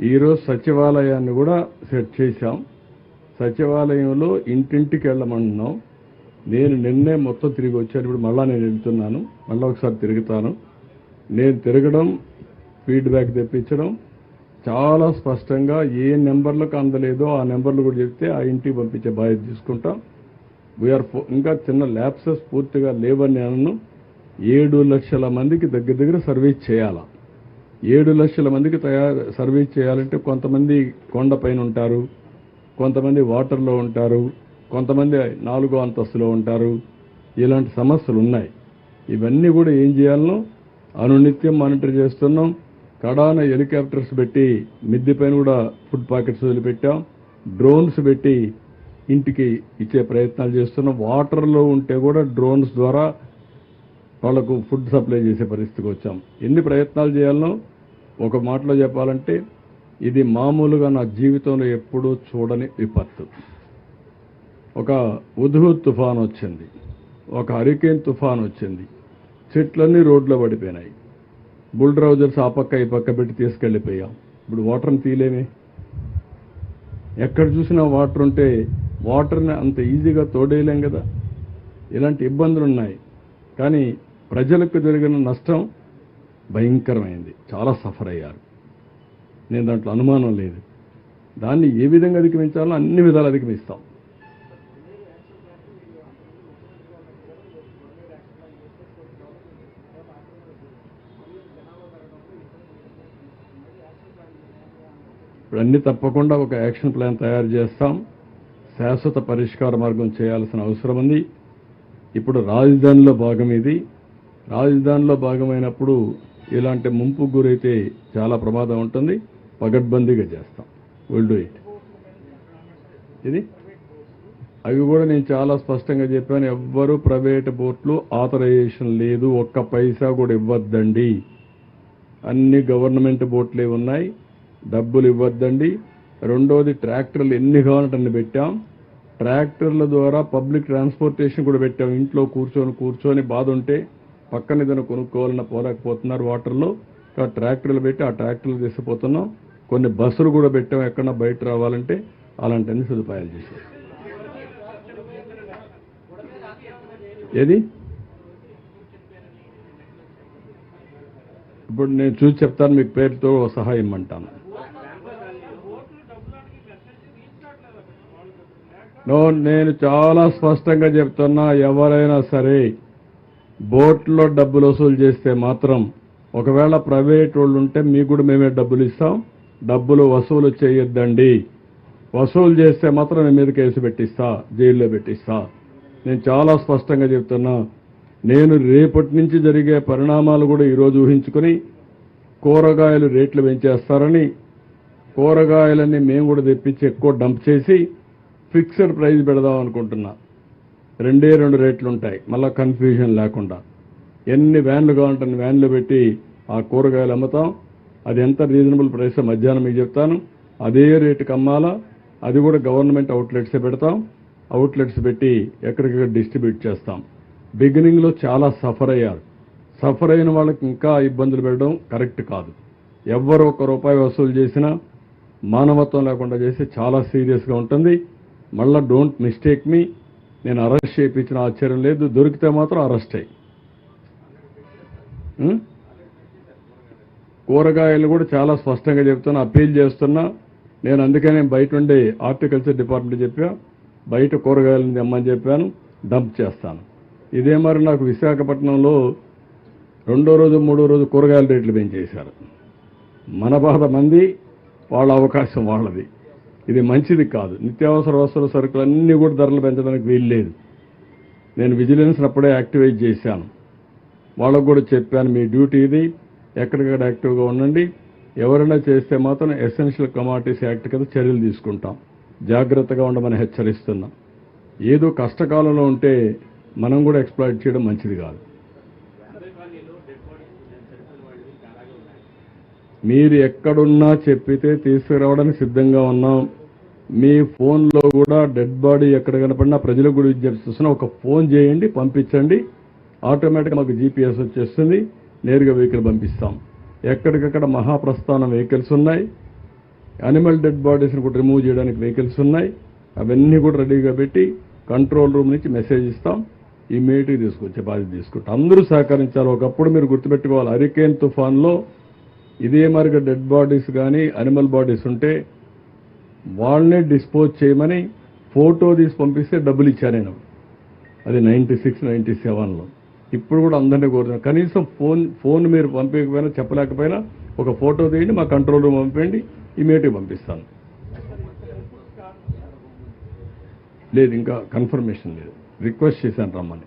ఈరోజు సచివాలయాన్ని కూడా సెట్ చేశాం. సచివాలయంలో ఇంటింటికి వెళ్ళమంటున్నాం. నేను నిన్నే మొత్తం తిరిగి వచ్చాను ఇప్పుడు మళ్ళా నేను వెళ్తున్నాను. మళ్ళీ ఒకసారి తిరుగుతాను. నేను తిరగడం ఫీడ్బ్యాక్ తెప్పించడం చాలా స్పష్టంగా ఏ నెంబర్లకు అందలేదో ఆ నెంబర్లు కూడా చెప్తే ఆ ఇంటికి పంపించే బాధ్యత తీసుకుంటాం. వీఆర్ ఇంకా చిన్న ల్యాబ్సెస్ పూర్తిగా లేవని నేను ఏడు లక్షల మందికి దగ్గర దగ్గర సర్వీస్ చేయాలా. ఏడు లక్షల మందికి తయారు సర్వీస్ చేయాలంటే కొంతమంది కొండపైన ఉంటారు కొంతమంది వాటర్లో ఉంటారు కొంతమంది నాలుగో అంతస్తులో ఉంటారు. ఇలాంటి సమస్యలు ఉన్నాయి. ఇవన్నీ కూడా ఏం చేయాలనో అనునిత్యం మానిటర్ చేస్తున్నాం. కడాన హెలికాప్టర్స్ పెట్టి మిద్దిపైన కూడా ఫుడ్ పాకెట్స్ వదిలిపెట్టాం. డ్రోన్స్ పెట్టి ఇంటికి ఇచ్చే ప్రయత్నాలు చేస్తున్నాం. వాటర్లో ఉంటే కూడా డ్రోన్స్ ద్వారా వాళ్ళకు ఫుడ్ సప్లై చేసే పరిస్థితికి వచ్చాం. ఎన్ని ప్రయత్నాలు చేయాలనో ఒక మాటలో చెప్పాలంటే ఇది మామూలుగా నా జీవితంలో ఎప్పుడూ చూడని విపత్తు. ఒక ఉధు తుఫాన్ వచ్చింది. ఒక హరికేన్ తుఫాన్ వచ్చింది. చెట్లన్నీ రోడ్లో పడిపోయినాయి. బుల్డ్రౌజర్స్ ఆ పక్క ఈ పక్క పెట్టి తీసుకెళ్ళిపోయాం. ఇప్పుడు వాటర్ని తీలేమే ఎక్కడ చూసినా వాటర్ ఉంటే వాటర్ని అంత ఈజీగా తోడేయలేం కదా. ఇలాంటి ఇబ్బందులు ఉన్నాయి కానీ ప్రజలకు జరిగిన నష్టం భయంకరమైంది. చాలా సఫర్ అయ్యారు. నేను దాంట్లో అనుమానం లేదు. దాన్ని ఏ విధంగా అధిగమించాలో అన్ని విధాలు అధిగమిస్తాం. ఇవన్నీ తప్పకుండా ఒక యాక్షన్ ప్లాన్ తయారు చేస్తాం. శాశ్వత పరిష్కార మార్గం చేయాల్సిన అవసరం ఉంది. ఇప్పుడు రాజధానిలో భాగం ఇది. రాజధానిలో భాగమైనప్పుడు ఇలాంటి ముంపు గురైతే చాలా ప్రమాదం ఉంటుంది. పగడ్బందీగా చేస్తాం. విల్ డూ ఇట్ ఇది? అవి కూడా నేను చాలా స్పష్టంగా చెప్పాను. ఎవ్వరు ప్రైవేట్ బోట్లు ఆథరైజేషన్ లేదు. ఒక్క పైసా కూడా ఇవ్వద్దండి. అన్ని గవర్నమెంట్ బోట్లే ఉన్నాయి. డబ్బులు ఇవ్వద్దండి. రెండోది ట్రాక్టర్లు ఎన్ని కావాలంటే పెట్టాం. ట్రాక్టర్ల ద్వారా పబ్లిక్ ట్రాన్స్పోర్టేషన్ కూడా పెట్టాం. ఇంట్లో కూర్చొని కూర్చొని బాధ ఉంటే పక్కన ఏదైనా కొనుక్కోవాలన్నా పోలేకపోతున్నారు వాటర్లో. ఆ ట్రాక్టర్లు పెట్టి ఆ ట్రాక్టర్లు తీసుకుపోతున్నాం. కొన్ని బస్సులు కూడా పెట్టాం ఎక్కడన్నా బయట రావాలంటే అలాంటివన్నీ సదుపాయాలు చేశాం ఏది? ఇప్పుడు నేను చూసి చెప్తాను మీకు పేరుతో సహాయం ఇమ్మంటాను. నో నేను చాలా స్పష్టంగా చెప్తున్నా ఎవరైనా సరే బోట్లో డబ్బులు వసూలు చేస్తే మాత్రం ఒకవేళ ప్రైవేట్ వాళ్ళు ఉంటే మీకు కూడా మేమే డబ్బులు ఇస్తాం. డబ్బులు వసూలు చేయొద్దండి. వసూలు చేస్తే మాత్రం నేను మీద కేసు పెట్టిస్తా జైల్లో పెట్టిస్తా. నేను చాలా స్పష్టంగా చెప్తున్నా నేను రేపటి నుంచి జరిగే పరిణామాలు కూడా ఈరోజు ఊహించుకొని కూరగాయలు రేట్లు పెంచేస్తారని కూరగాయలన్నీ మేము కూడా తెప్పించి ఎక్కువ డంప్ చేసి ఫిక్స్డ్ ప్రైస్ పెడదాం అనుకుంటున్నా. రెండే రెండు రేట్లు ఉంటాయి. మళ్ళీ కన్ఫ్యూజన్ లేకుండా. ఎన్ని వ్యాన్లు కావాలంటే వ్యాన్లు పెట్టి ఆ కూరగాయలు అమ్ముతాం. అది ఎంత రీజనబుల్ ప్రైస్ మధ్యాహ్నం మీకు చెప్తాను. అదే రేటుకి అమ్మాలా. అది కూడా గవర్నమెంట్ అవుట్లెట్సే పెడతాం. అవుట్లెట్స్ పెట్టి ఎక్కడికక్కడ డిస్ట్రిబ్యూట్ చేస్తాం. బిగినింగ్లో చాలా సఫర్ అయ్యారు. సఫర్ అయిన వాళ్ళకి ఇంకా ఇబ్బందులు పెట్టడం కరెక్ట్ కాదు. ఎవ్వరు ఒక రూపాయి వసూలు చేసినా మానవత్వం లేకుండా చేస్తే చాలా సీరియస్గా ఉంటుంది. మళ్ళీ డోంట్ మిస్టేక్ మీ నేను అరెస్ట్ చేయించిన ఆశ్చర్యం లేదు. దొరికితే మాత్రం అరెస్ట్ అయ్యి కూరగాయలు కూడా చాలా స్పష్టంగా చెప్తున్నా అప్పీల్ చేస్తున్నా. నేను అందుకనే బయట ఉండే హార్టికల్చర్ డిపార్ట్మెంట్ చెప్పా బయట కూరగాయలను తెమ్మని చెప్పాను డంప్ చేస్తాను. ఇదే మరి నాకు విశాఖపట్నంలో రెండో రోజు మూడో రోజు కూరగాయల రేట్లు పెంచేశారు. మన బాధ మంది వాళ్ళ అవకాశం వాళ్ళది. ఇది మంచిది కాదు. నిత్యావసర వస్తువుల సరుకులు అన్నీ కూడా ధరలు పెంచడానికి వీలు లేదు నేను విజిలెన్స్ అప్పుడే యాక్టివేట్ చేశాను. వాళ్ళకు కూడా చెప్పాను మీ డ్యూటీ ఇది. ఎక్కడికక్కడ యాక్టివ్గా ఉండండి. ఎవరైనా చేస్తే మాత్రం ఎసెన్షియల్ కమాడిటీస్ యాక్ట్ కింద చర్యలు తీసుకుంటాం. జాగ్రత్తగా ఉండమని హెచ్చరిస్తున్నాం. ఏదో కష్టకాలంలో ఉంటే మనం కూడా ఎక్స్ప్లాయిట్ చేయడం మంచిది కాదు. మీరు ఎక్కడున్నా చెప్పితే తీసుకురావడానికి సిద్ధంగా ఉన్నాం. మీ ఫోన్లో కూడా డెడ్ బాడీ ఎక్కడ కనపడినా ప్రజలకు కూడా విజ్ఞప్తిస్తున్నా ఒక ఫోన్ చేయండి పంపించండి. ఆటోమేటిక్గా మాకు జీపీఎస్ వచ్చేస్తుంది. నేరుగా వెహికల్ పంపిస్తాం. ఎక్కడికక్కడ మహాప్రస్థానం వెహికల్స్ ఉన్నాయి. యానిమల్ డెడ్ బాడీస్ని కూడా రిమూవ్ చేయడానికి వెహికల్స్ ఉన్నాయి. అవన్నీ కూడా రెడీగా పెట్టి కంట్రోల్ రూమ్ నుంచి మెసేజ్ ఇస్తాం. ఇమీడియట్గా తీసుకొచ్చే బాధ్యత తీసుకుంటాం. అందరూ సహకరించాలి. ఒకప్పుడు మీరు గుర్తుపెట్టుకోవాలి. హరికేన్ తుఫాన్లో ఇదే మరిగా డెడ్ బాడీస్ కానీ అనిమల్ బాడీస్ ఉంటే వాళ్ళనే డిస్పోజ్ చేయమని ఫోటో తీసి పంపిస్తే డబ్బులు ఇచ్చాను నేను అది నైంటీ సిక్స్ నైంటీ సెవెన్లో ఇప్పుడు కూడా అందరినీ కోరుతున్నాను కనీసం ఫోన్ ఫోన్ మీరు పంపించకపోయినా చెప్పలేకపోయినా ఒక ఫోటో తీయండి మా కంట్రోల్ రూమ్ పంపండి ఇమీడియట్గా పంపిస్తాను. లేదు ఇంకా కన్ఫర్మేషన్ లేదు. రిక్వెస్ట్ చేశాను రమ్మని.